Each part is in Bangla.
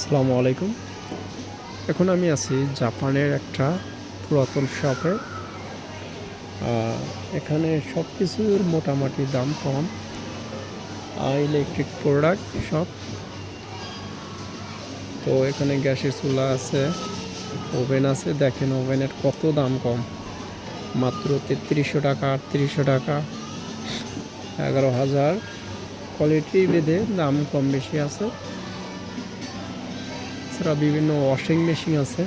আসসালামু আলাইকুম। এখন আমি আছি জাপানের একটা পুরাতন শপে। এখানে সব কিছুর মোটামুটি দাম কম। ইলেকট্রিক প্রোডাক্ট সব। তো এখানে গ্যাসের চুলা আছে, ওভেন আছে। দেখেন ওভেনের কত দাম কম। মাত্র তেত্রিশশো টাকা, আটত্রিশশো টাকা, এগারো হাজার। কোয়ালিটি বেঁধে দাম কম বেশি আছে। এছাড়া বিভিন্ন ওয়াশিং মেশিন আছে।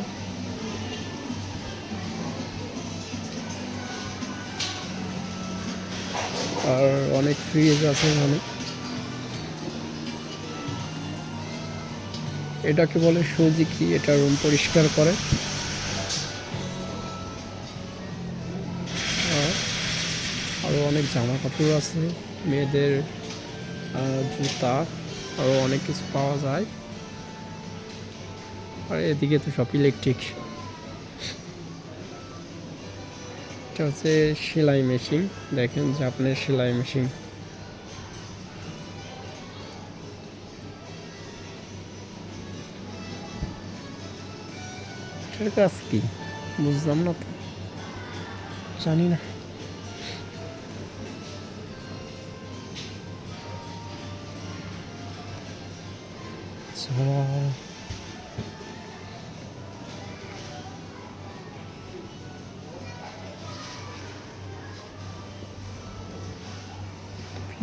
আর অনেক ফ্রিজ আছে এখানে। এটাকে বলে সুজিকি এটা রুম পরিষ্কার করে। আর আরও অনেক জামা কাপড় আছে, মেয়েদের জুতা আরও অনেক কিছু পাওয়া যায়। আর এদিকে তো সব ইলেকট্রিক এটা হচ্ছে সেলাই মেশিন দেখেন জাপানের সেলাই মেশিন কাজ কি? বুঝলাম না তো। জানি না। আচ্ছা।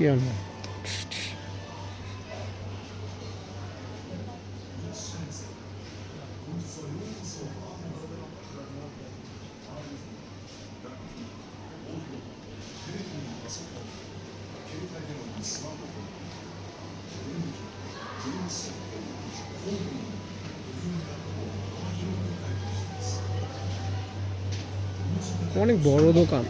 পিয়ানো অনেক বড় দোকান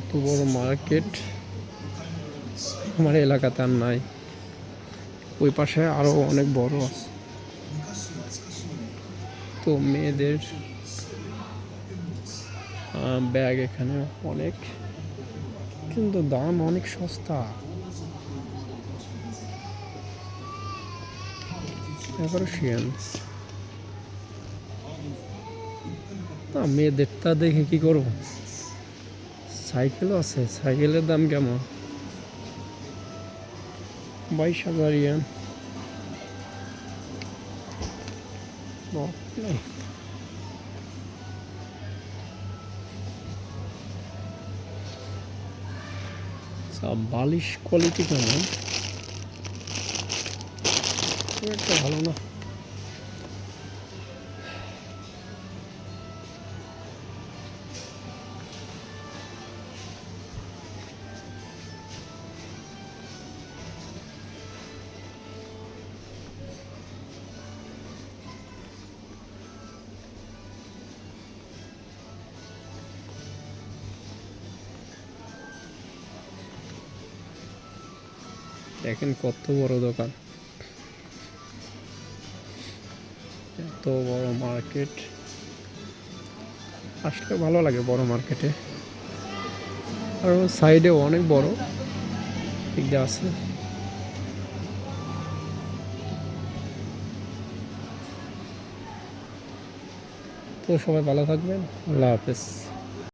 এত বড় মার্কেট আমার এলাকাতে আর নাই। ওই পাশে আরও অনেক বড় আছে। তো মেয়েদের ব্যাগ এখানে অনেক, কিন্তু দাম অনেক সস্তা। শিয়ান। না, মেয়েদেরটা দেখে কি করব? সাইকেলও আছে। সাইকেলের দাম কেমন? বাইশ হাজার ইয়ান। আচ্ছা, বালিশ কোয়ালিটি কেমন? খুব একটা ভালো না। দেখেন কত বড় দোকান। এত বড় মার্কেট। আসলে ভালো লাগে বড় মার্কেটে। আর সাইডে অনেক বড়। দিক আছে। তো সবাই ভালো থাকবেন। আল্লাহ হাফেজ।